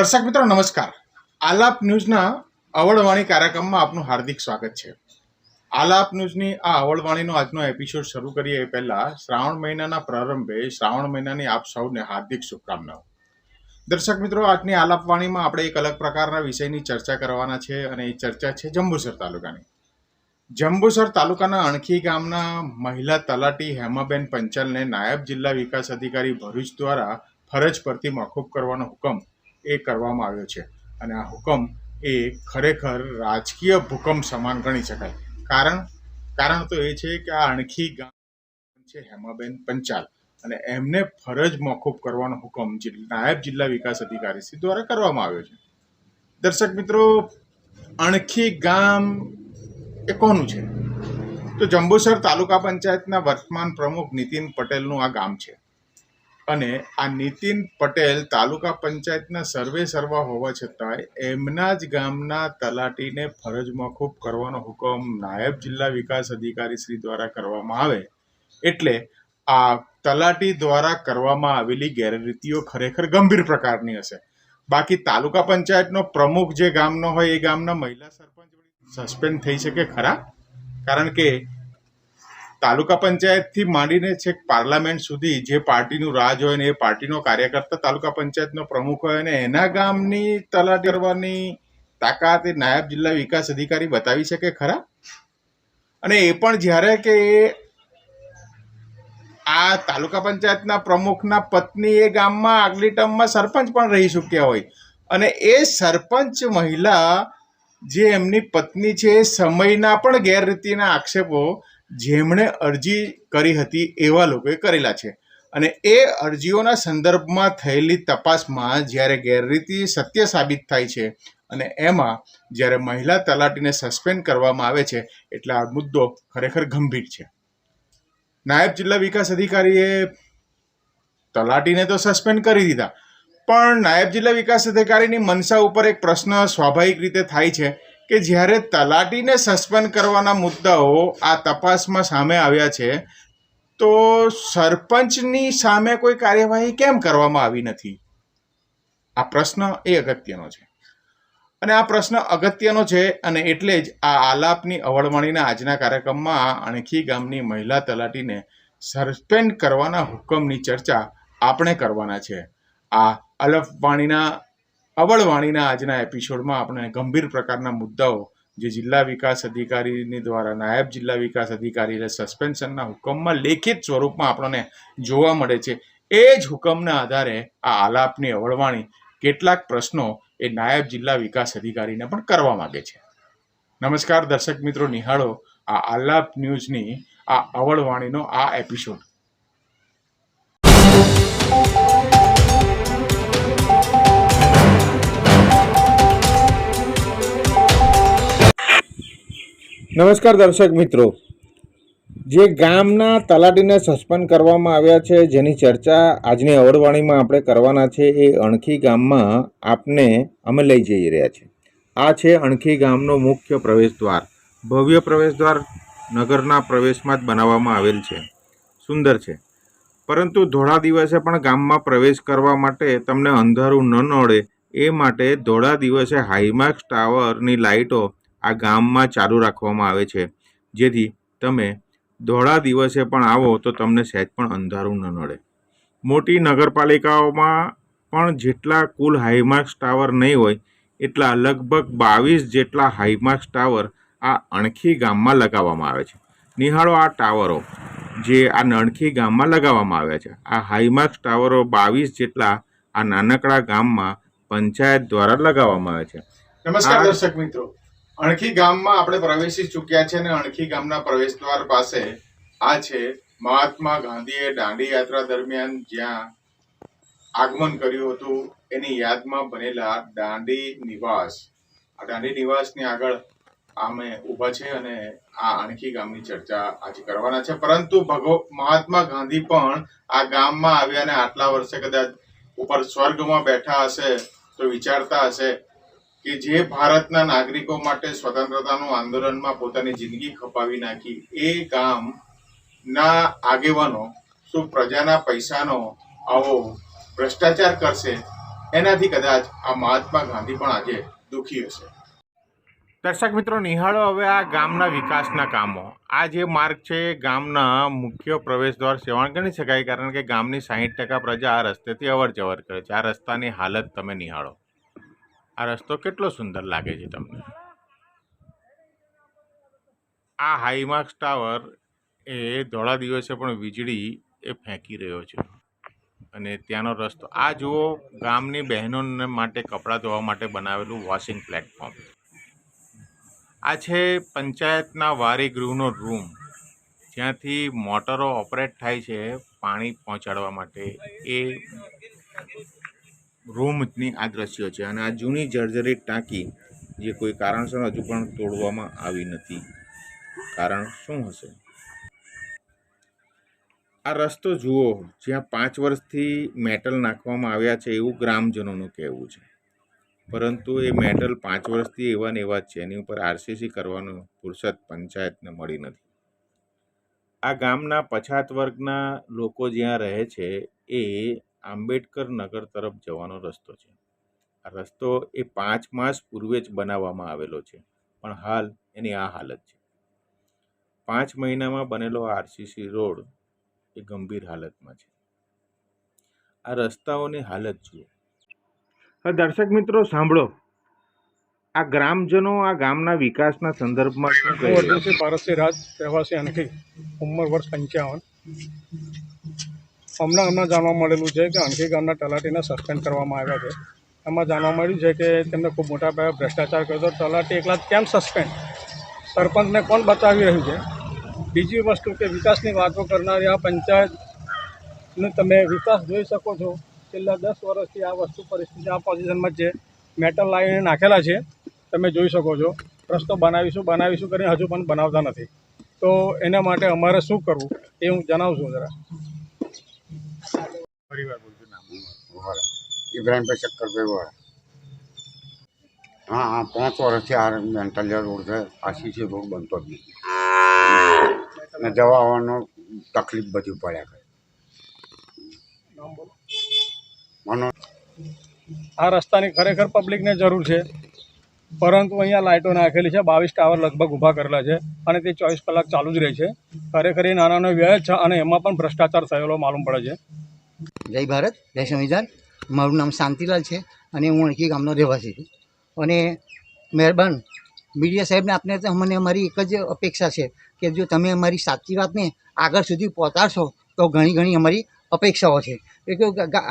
દર્શક મિત્રો, નમસ્કાર. આલાપ ન્યૂઝના અવળવાણી કાર્યક્રમમાં આપનું હાર્દિક સ્વાગત છે. આલાપ ન્યૂઝની આ અવળવાણીનો આજનો એપિસોડ શરૂ કરીએ એ પહેલા શ્રાવણ મહિનાના પ્રારંભે શ્રાવણ મહિનાની આપ સૌને હાર્દિક શુભકામનાઓ. દર્શક મિત્રો, આજની આલાપવાણીમાં આપણે એક અલગ પ્રકારના વિષયની ચર્ચા કરવાના છે અને એ ચર્ચા છે જંબુસર તાલુકાની. જંબુસર તાલુકાના અણખી ગામના મહિલા તલાટી હેમાબેન પંચાલને નાયબ જિલ્લા વિકાસ અધિકારી ભરૂચ દ્વારા ફરજ પરથી મોકૂફ કરવાનો હુકમ એ કરવામાં આવ્યો છે. અને આ હુકમ એ ખરેખર રાજકીય ભૂકંપ સમાન ગણી શકાય. કારણ કારણ તો એ છે કે આ અણખી ગામ છે હેમાબેન પંચાલ. અને એમને ફરજ મોકૂફ કરવાનો હુકમ નાયબ જિલ્લા વિકાસ અધિકારી શ્રી દ્વારા કરવામાં આવ્યો છે. દર્શક મિત્રો, અણખી ગામ એ કોનું છે? તો જંબુસર તાલુકા પંચાયતના વર્તમાન પ્રમુખ નીતિન પટેલનું આ ગામ છે. અને આ નીતિન પટેલ તાલુકા પંચાયતના સર્વે સર્વા હોવા છતાંય એમના જ ગામના તલાટીને ફરજ મોકૂફ કરવાનો હુકમ નાયબ જિલ્લા વિકાસ અધિકારી શ્રી દ્વારા કરવામાં આવે એટલે આ તલાટી દ્વારા કરવામાં આવેલી ગેરરીતિઓ ખરેખર ગંભીર પ્રકારની હશે. બાકી તાલુકા પંચાયતનો પ્રમુખ જે ગામનો હોય એ ગામના મહિલા સરપંચ સસ્પેન્ડ થઈ શકે ખરા? કારણ કે તાલુકા પંચાયતથી માંડીને છેક પાર્લામેન્ટ સુધી જે પાર્ટીનું રાજ હોય ને એ પાર્ટીનો કાર્યકર્તા તાલુકા પંચાયતનો પ્રમુખ હોય અને એના ગામની તલાટી કરવાની તાકાત એ નાયબ જિલ્લા વિકાસ અધિકારી બતાવી શકે ખરા? અને એ પણ જ્યારે કે આ તાલુકા પંચાયતના પ્રમુખના પત્ની એ ગામમાં આગલી ટર્મમાં સરપંચ પણ રહી ચૂક્યા હોય. અને એ સરપંચ મહિલા જે એમની પત્ની છે એ સમયના પણ ગેરરીતિના આક્ષેપો જેમણે અરજી કરી હતી એવા લોકોએ કરેલા છે. અને એ અરજીઓના સંદર્ભમાં થયેલી તપાસમાં જ્યારે ગેરરીતિ સત્ય સાબિત થાય છે અને એમાં જ્યારે મહિલા તલાટીને સસ્પેન્ડ કરવામાં આવે છે એટલે આ મુદ્દો ખરેખર ગંભીર છે. નાયબ જિલ્લા વિકાસ અધિકારીએ તલાટીને તો સસ્પેન્ડ કરી દીધા. પણ નાયબ જિલ્લા વિકાસ અધિકારીની મનસા ઉપર એક પ્રશ્ન સ્વાભાવિક રીતે થાય છે કે જ્યારે તલાટીને સસ્પેન્ડ કરવાના મુદ્દાઓ આ તપાસમાં સામે આવ્યા છે, તો સરપંચની સામે કોઈ કાર્યવાહી કેમ કરવામાં આવી નથી? આ પ્રશ્ન એ અગત્યનો છે. અને આ પ્રશ્ન અગત્યનો છે અને એટલે જ આ આલાપની અવળવાણીના આજના કાર્યક્રમમાં અણખી ગામની મહિલા તલાટીને સસ્પેન્ડ કરવાના હુકમની ચર્ચા આપણે કરવાના છે. આ અલફવાણીના અવળવાણીના આજના એપિસોડમાં આપણે ગંભીર પ્રકારના મુદ્દાઓ, જે જિલ્લા વિકાસ અધિકારીની દ્વારા નાયબ જિલ્લા વિકાસ અધિકારીને સસ્પેન્શનના હુકમમાં લેખિત સ્વરૂપમાં આપણને જોવા મળે છે. એ જ હુકમના આધારે આ આલાપની અવળવાણી, કેટલાક પ્રશ્નો એ નાયબ જિલ્લા વિકાસ અધિકારીને પણ કરવા માગે છે. નમસ્કાર દર્શક મિત્રો, નિહાળો આ આલાપ ન્યૂઝની આ અવળવાણીનો આ એપિસોડ. નમસ્કાર દર્શક મિત્રો. જે ગામના તલાટીને સસ્પેન્ડ કરવામાં આવ્યા છે જેની ચર્ચા આજની અવડવાણીમાં આપણે કરવાના છે, એ અણખી ગામમાં આપને અમે લઈ જઈ રહ્યા છે આ છે અણખી ગામનો મુખ્ય પ્રવેશદ્વાર. ભવ્ય પ્રવેશદ્વાર નગરના પ્રવેશમાં જ બનાવવામાં આવેલ છે. સુંદર છે. પરંતુ ધોળા દિવસે પણ ગામમાં પ્રવેશ કરવા માટે તમને અંધારું ન નડે એ માટે ધોળા દિવસે હાઈમાર્ક્સ ટાવરની લાઇટો આ ગામમાં ચાલુ રાખવામાં આવે છે. જેથી તમે ધોળા દિવસે પણ આવો તો તમને સહેજ પણ અંધારું ન નડે. મોટી નગરપાલિકાઓમાં પણ જેટલા કુલ હાઈમાર્ક્સ ટાવર નહીં હોય એટલા લગભગ બાવીસ જેટલા હાઈમાર્ક્સ ટાવર આ અણખી ગામમાં લગાવવામાં આવે છે. નિહાળો આ ટાવરો જે આ નણખી ગામમાં લગાવવામાં આવ્યા છે. આ હાઈમાર્ક્સ ટાવરો બાવીસ જેટલા આ નાનકડા ગામમાં પંચાયત દ્વારા લગાવવામાં આવે છે. નમસ્કાર દર્શક મિત્રો. અણખી ગામમાં આપણે પ્રવેશી ચૂક્યા છે અને અણખી ગામના પ્રવેશ દ્વાર પાસે આ છે મહાત્મા ગાંધીએ દાંડી યાત્રા દરમિયાન જ્યાં આગમન કર્યું હતું, એની યાદમાં બનેલા દાંડી નિવાસ. આ દાંડી નિવાસની આગળ અમે ઊભા છે અને આ અણખી ગામની ચર્ચા આજે કરવાના છે. પરંતુ ભગવ મહાત્મા ગાંધી પણ આ ગામમાં આવ્યા અને આટલા વર્ષે કદાચ ઉપર સ્વર્ગમાં બેઠા હશે, તો વિચારતા હશે કે જે ભારતના નાગરિકો માટે સ્વતંત્રતાનું આંદોલનમાં પોતાની જિંદગી ખપાવી નાખી, એ ગામના આગેવાનો શું પ્રજાના પૈસાનો આવો ભ્રષ્ટાચાર કરશે? એનાથી કદાચ આ મહાત્મા ગાંધી પણ આજે દુઃખી હશે. દર્શક મિત્રો, નિહાળો હવે આ ગામના વિકાસના કામો. આ જે માર્ગ છે, એ ગામના મુખ્ય પ્રવેશ દ્વાર સેવાણ ગણી શકાય, કારણ કે ગામની સાહીઠ ટકા પ્રજા આ રસ્તેથી અવર જવર કરે છે. આ રસ્તાની હાલત તમે નિહાળો. આ રસ્તો કેટલો સુંદર લાગે છે તમને? આ હાઈમાર્ક્સ ટાવર એ ધોળા દિવસે પણ વીજળી એ ફેંકી રહ્યો છે. અને ત્યાંનો રસ્તો, આ જુઓ, ગામની બહેનોને માટે કપડાં ધોવા માટે બનાવેલું વોશિંગ પ્લેટફોર્મ આ છે પંચાયતના વારી ગૃહનો રૂમ જ્યાંથી મોટરો ઓપરેટ થાય છે પાણી પહોંચાડવા માટે. એ રૂમની આ દ્રશ્યો છે અને આ જૂની જર્જરિત ટાંકી જે કોઈ કારણસર હજુ પણ તોડવામાં આવી નથી. કારણ શું હશે? આ રસ્તો જુઓ, જ્યાં પાંચ વર્ષથી મેટલ નાખવામાં આવ્યા છે એવું ગ્રામજનોનું કહેવું છે. પરંતુ એ મેટલ પાંચ વર્ષથી એવા ને એવા જ છે. એની ઉપર આરસીસી કરવાનું ફુરસદ પંચાયતને મળી નથી. આ ગામના પછાત વર્ગના લોકો જ્યાં રહે છે એ આંબેડકર નગર તરફ જવાનો રસ્તો છે. આ રસ્તો એ પાંચ માસ પૂર્વે જ બનાવવામાં આવેલો છે પણ હાલ એની આ હાલત છે. પાંચ મહિનામાં બનેલો આરસીસી રોડ એ ગંભીર હાલતમાં છે. આ રસ્તાઓની હાલત જુઓ. હા દર્શક મિત્રો સાંભળો. આ ગ્રામજનો આ ગામના વિકાસના સંદર્ભમાં શું કહે છે? પારસી રાજ રહેવાસી અનખી ઉંમર વર્ષ પંચાવન. હમણાં હમણાં જાણવા મળેલું છે કે અણખી ગામના તલાટીને સસ્પેન્ડ કરવામાં આવ્યા છે. એમાં જાણવા મળ્યું છે કે તેમને ખૂબ મોટા પાયે ભ્રષ્ટાચાર કર્યો તો તલાટી એકલા કેમ સસ્પેન્ડ સરપંચને કોણ બતાવી રહ્યું છે? બીજી વસ્તુ કે વિકાસની વાતો કરનારી આ પંચાયતને તમે વિકાસ જોઈ શકો છો. છેલ્લા દસ વર્ષથી આ વસ્તુ પરિસ્થિતિ આ પોઝિશનમાં છે. મેટલ લાવીને નાખેલા છે. તમે જોઈ શકો છો. રસ્તો બનાવીશું બનાવીશું કરીને હજુ પણ બનાવતા નથી. તો એના માટે અમારે શું કરવું એ હું જણાવું છું જરા. ફરીવાર બોલજો નામ. વાળા ઇબ્રાહીમભાઈ શક્કરભાઈ વાળા હા હા પાંચ વર્ષથી આ મેન્ટલિયા રોડ છે. આસીસી રોડ બનતો જ નથી ને જવા આવવાનો તકલીફ બધી પડ્યા કરે. મનો આ રસ્તાની ખરેખર પબ્લિકને જરૂર છે. પરંતુ અહીંયા લાઇટો નાખેલી છે. બાવીસ ટાવર લગભગ ઊભા કરેલા છે અને તે ચોવીસ કલાક ચાલુ જ રહે છે. ખરેખર એ નાનાનો વ્યય છે અને એમાં પણ ભ્રષ્ટાચાર થયેલો માલુમ પડે છે. જય ભારત, જય સંવિધાન. મારું નામ શાંતિલાલ છે અને હું અણકી ગામનો રહેવાસી છું. અને મહેરબાન, મીડિયા સાહેબને આપને મને અમારી એક જ અપેક્ષા છે કે જો તમે અમારી સાચી વાતને આગળ સુધી પહોંચાડશો તો ઘણી ઘણી અમારી અપેક્ષાઓ છે. એટલે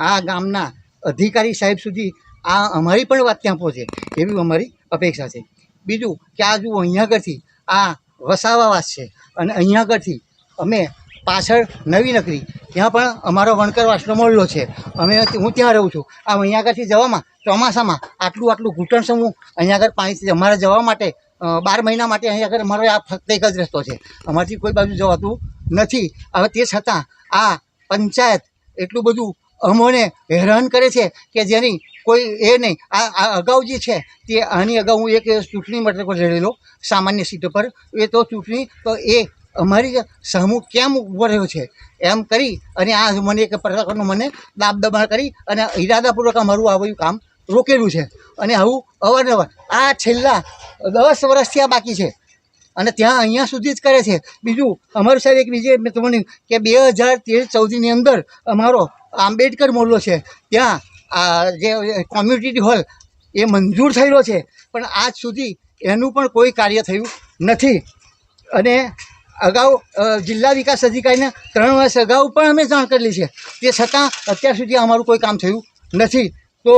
આ ગામના અધિકારી સાહેબ સુધી આ અમારી પણ વાત ત્યાં પહોંચે એવી અમારી અપેક્ષા છે. બીજું કે આ જુઓ, અહીંયા આગળથી આ વસાવાવાસ છે અને અહીંયા આગળથી અમે પાછળ નવી નકરી ત્યાં પણ અમારો વણકર વાસનો મોહલ્લો છે. અમે હું ત્યાં રહું છું. આ અહીંયા આગળથી જવામાં, ચોમાસામાં આટલું આટલું ઘૂંટણ સમૂહ અહીંયા આગળ પાણીથી અમારે જવા માટે બાર મહિના માટે અહીંયા આગળ અમારો આ ફક્ત એક જ રસ્તો છે. અમારથી કોઈ બાજુ જવાતું નથી. હવે તે છતાં આ પંચાયત એટલું બધું અમોને હેરાન કરે છે કે જેની કોઈ એ નહીં. આ અગાઉ જે છે, તે આની અગાઉ હું એક ચૂંટણી માટે લડેલો, સામાન્ય સીટ પર. એ તો ચૂંટણી, તો એ અમારી સમૂહ કેમ ઊભો રહ્યો છે? એમ કરી અને આ મને એક પ્રકારનું મને દાબ દબાણ કરી અને ઈરાદાપૂર્વક અમારું આ બધું કામ રોકેલું છે. અને આવું અવારનવાર, આ છેલ્લા દસ વર્ષથી આ બાકી છે. અને ત્યાં અહીંયા સુધી જ કરે છે. બીજું, અમારું સાહેબ એક બીજે મેં તમને કે બે હજાર તેર ચૌદની અંદર અમારો આંબેડકર મોલ્લો છે. ત્યાં આ જે કોમ્યુનિટી હોલ એ મંજૂર થયેલો છે. પણ આજ સુધી એનું પણ કોઈ કાર્ય થયું નથી. અને અગાઉ જિલ્લા વિકાસ અધિકારીને ત્રણ વર્ષ અગાઉ પણ અમે જાણ કરેલી છે. તે છતાં અત્યાર સુધી અમારું કોઈ કામ થયું નથી. તો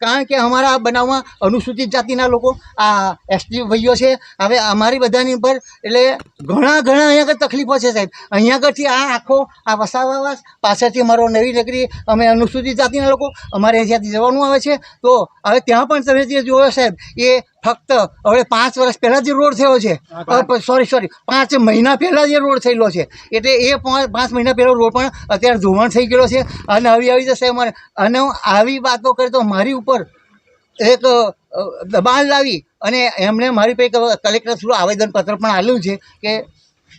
કારણ કે અમારા બનાવમાં અનુસૂચિત જાતિના લોકો, આ એસટી ભાઈઓ છે, હવે અમારી બધાની ઉપર એટલે ઘણા ઘણા અહીંયા આગળ તકલીફો છે સાહેબ. અહીંયા આગળથી આ આખો, આ વસાવાવાસ પાછળથી અમારો નવી નગરી, અમે અનુસૂચિત જાતિના લોકો, અમારે અહીંયાથી જવાનું આવે છે. તો, હવે ત્યાં પણ તમે જે જોયો સાહેબ, એ ફક્ત હવે પાંચ વર્ષ પહેલાં જે રોડ થયો છે સોરી સોરી પાંચ મહિના પહેલાં જે રોડ થયેલો છે એટલે એ પાંચ મહિના પહેલો રોડ પણ અત્યારે ધોવાણ થઈ ગયેલો છે અને આવી આવી જશે અમારે. અને આવી વાતો કરી તો મારી ઉપર એક દબાણ લાવી અને એમણે મારી પાસે કલેક્ટર થ્રુ આવેદનપત્ર પણ આપ્યું છે કે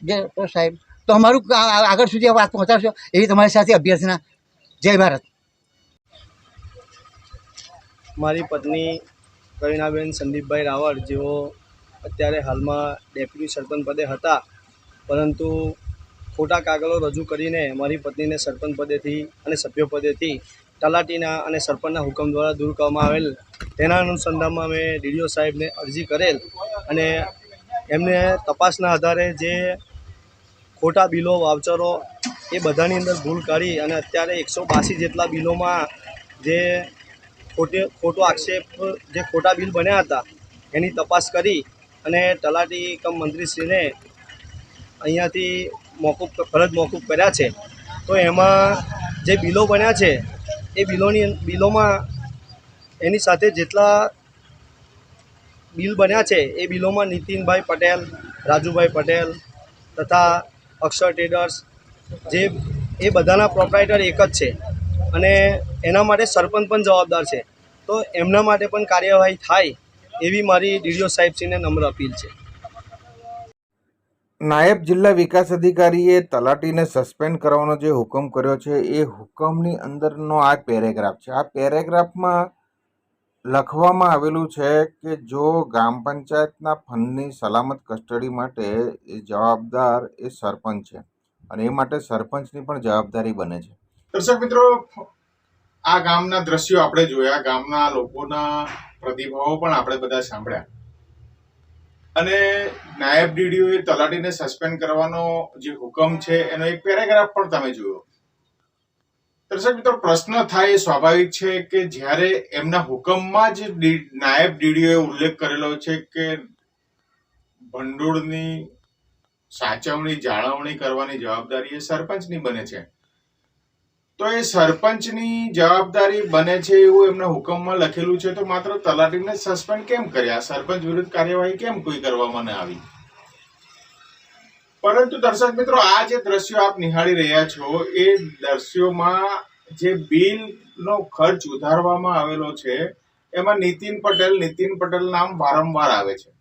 જે સાહેબ તો અમારું આગળ સુધી આ વાત પહોંચાડશો એવી તમારી સાથે અભ્યર્થના. જય ભારત. મારી પત્ની કવિનાબેન સંદીપભાઈ રાવળ જેઓ અત્યારે હાલમાં ડેપ્યુટી સરપંચ પદે હતા. પરંતુ ખોટા કાગળો રજૂ કરીને મારી પત્નીને સરપંચ પદેથી અને સભ્ય પદેથી તલાટીના અને સરપંચના હુકમ દ્વારા દૂર કરવામાં આવેલ. તેના અનુસંધાનમાં અમે ડીડીઓ સાહેબને અરજી કરેલ અને એમને તપાસના આધારે જે ખોટા બિલો વાવચરો એ બધાની અંદર ભૂલ કાઢી અને અત્યારે એકસો બાસી જેટલા બિલોમાં જે ખોટે ખોટો આક્ષેપ, જે ખોટા બિલ બન્યા હતા, એની તપાસ કરી અને તલાટી કમ મંત્રીશ્રીને અહીંયાથી મોકૂફ ફરજ મોકૂફ કર્યા છે. તો એમાં જે બિલો બન્યા છે, એ બિલોની બિલોમાં એની સાથે જેટલા બિલ બન્યા છે, એ બિલોમાં નીતિનભાઈ પટેલ, રાજુભાઈ પટેલ તથા અક્ષર ટ્રેડર્સ જે એ બધાના પ્રોપરાઇટર એક જ છે. અને એના માટે સરપંચ પણ જવાબદાર છે. તો એમના માટે પણ કાર્યવાહી થાય એવી મારી ડીડીઓ સાહેબશ્રીને નમ્ર અપીલ છે. નાયબ જિલ્લા વિકાસ અધિકારીએ તલાટીને સસ્પેન્ડ કરવાનો જે હુકમ કર્યો છે, એ હુકમની અંદરનો આ પેરેગ્રાફ છે. આ પેરેગ્રાફમાં લખવામાં આવેલું છે કે જો ગ્રામ પંચાયતના ફંડની સલામત કસ્ટડી માટે જવાબદાર એ સરપંચ છે અને એ માટે સરપંચની પણ જવાબદારી બને છે. દર્શક મિત્રો, આ ગામના દ્રશ્યો આપણે જોયા. ગામના લોકોના પ્રતિભાવો પણ આપણે બધા સાંભળ્યા. અને નાયબ ડીડીઓએ તલાટીને સસ્પેન્ડ કરવાનો જે હુકમ છે, એનો એક પેરેગ્રાફ પણ તમે જોયો દર્શક મિત્રો, પ્રશ્ન થાય એ સ્વાભાવિક છે કે જ્યારે એમના હુકમમાં જ નાયબ ડીડીઓએ ઉલ્લેખ કરેલો છે કે ભંડોળની સાચવણી, જાળવણી કરવાની જવાબદારી એ સરપંચની બને છે. તો એ સરપંચની જવાબદારી બને છે એવું એમના હુકમમાં લખેલું છે. તો માત્ર તલાટીને સસ્પેન્ડ કેમ કર્યા? સરપંચ વિરુદ્ધ કાર્યવાહી કેમ કોઈ કરવામાં ન આવી? પરંતુ દર્શક મિત્રો, આ જે દ્રશ્યો આપ નિહાળી રહ્યા છો, એ દ્રશ્યોમાં જે બિલનો ખર્ચ ઉધારવામાં આવેલો છે, એમાં નીતિન પટેલ નીતિન પટેલ નામ વારંવાર આવે છે.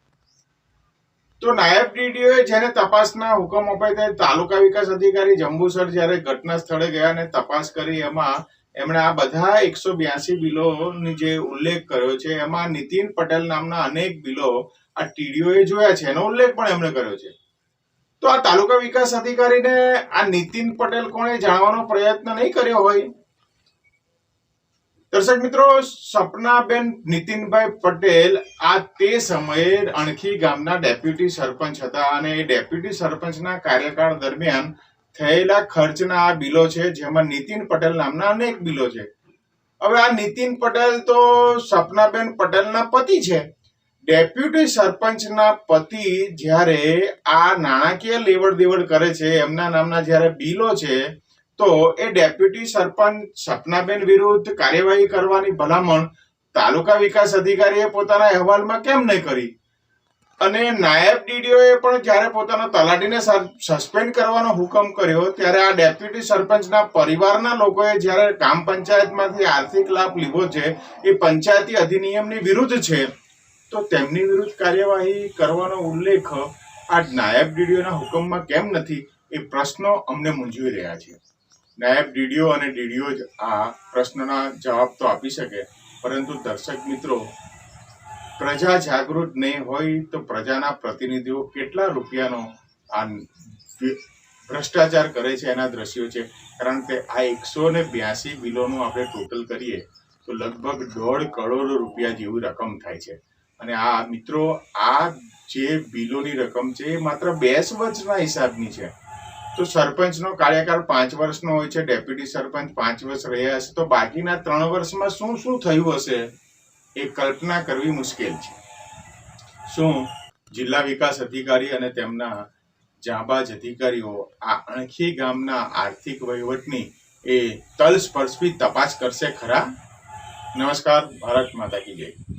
તો નાયબ ડીડીઓએ જ્યારે તપાસના હુકમ અપાય ત્યારે તાલુકા વિકાસ અધિકારી જંબુસર જ્યારે ઘટના સ્થળે ગયા અને તપાસ કરી, એમાં એમણે આ બધા એકસો બ્યાસી બિલોની જે ઉલ્લેખ કર્યો છે, એમાં નીતિન પટેલ નામના અનેક બિલો આ ટીડીઓએ જોયા છે. એનો ઉલ્લેખ પણ એમણે કર્યો છે. તો આ તાલુકા વિકાસ અધિકારીને આ નીતિન પટેલ કોણે જાણવાનો પ્રયત્ન નહીં કર્યો હોય? દર્શક મિત્રો, સપનાબેન નીતિનભાઈ પટેલ આ તે સમયે અણખી ગામના ડેપ્યુટી સરપંચ હતા અને એ ડેપ્યુટી સરપંચના કાર્યકાળ દરમિયાન થયેલા ખર્ચના આ બિલો છે, જેમાં નીતિન પટેલ નામના અનેક બિલો છે. હવે આ નીતિન પટેલ તો સપનાબેન પટેલના પતિ છે. ડેપ્યુટી સરપંચના પતિ જ્યારે આ નાણાકીય લેવડ દેવડ કરે છે, એમના નામના જ્યારે બિલો છે તો એ ડેપ્યુટી સરપંચ સપનાબેન વિરુદ્ધ કાર્યવાહી કરવાની ભલામણ તાલુકા વિકાસ અધિકારીએ પોતાના અહેવાલમાં કેમ નહીં કરી? અને નાયબ ડીડીઓએ પણ જ્યારે પોતાના તલાટીને સસ્પેન્ડ કરવાનો હુકમ કર્યો, ત્યારે આ ડેપ્યુટી સરપંચના પરિવારના લોકોએ જ્યારે ગ્રામ પંચાયતમાંથી આર્થિક લાભ લીધો છે, એ પંચાયતી અધિનિયમની વિરુદ્ધ છે. તો તેમની વિરુદ્ધ કાર્યવાહી કરવાનો ઉલ્લેખ આ નાયબ ડીડીઓના હુકમમાં કેમ નથી, એ પ્રશ્નો અમને મૂંઝવી રહ્યા છે નાયબ ડીડીઓ અને ડીડીઓ જ આ પ્રશ્નના જવાબ તો આપી શકે. પરંતુ દર્શક મિત્રો, પ્રજા જાગૃત નહીં હોય તો પ્રજાના પ્રતિનિધિઓ કેટલા રૂપિયાનો આ ભ્રષ્ટાચાર કરે છે એના દ્રશ્યો છે. કારણ કે આ એકસો ને બ્યાસી બિલોનું આપણે ટોટલ કરીએ, તો લગભગ દોઢ કરોડ રૂપિયા જેવી રકમ થાય છે. અને આ મિત્રો, આ જે બિલોની રકમ છે એ માત્ર બેસ વર્ષના હિસાબની છે. તો સરપંચનો કાર્યકાળ પાંચ વર્ષનો હોય છે, ડેપ્યુટી સરપંચ પાંચ વર્ષ રહ્યા હશે, તો બાકીના ત્રણ વર્ષમાં શું શું થયું હશે એ કલ્પના કરવી મુશ્કેલ છે. શું? જિલ્લા વિકાસ અધિકારી અને તેમના જાંબાજ અધિકારીઓ આ અણખી ગામના આર્થિક વહીવટની એ તલસ્પર્શી તપાસ કરશે ખરા? નમસ્કાર, ભારત માતા કી જય.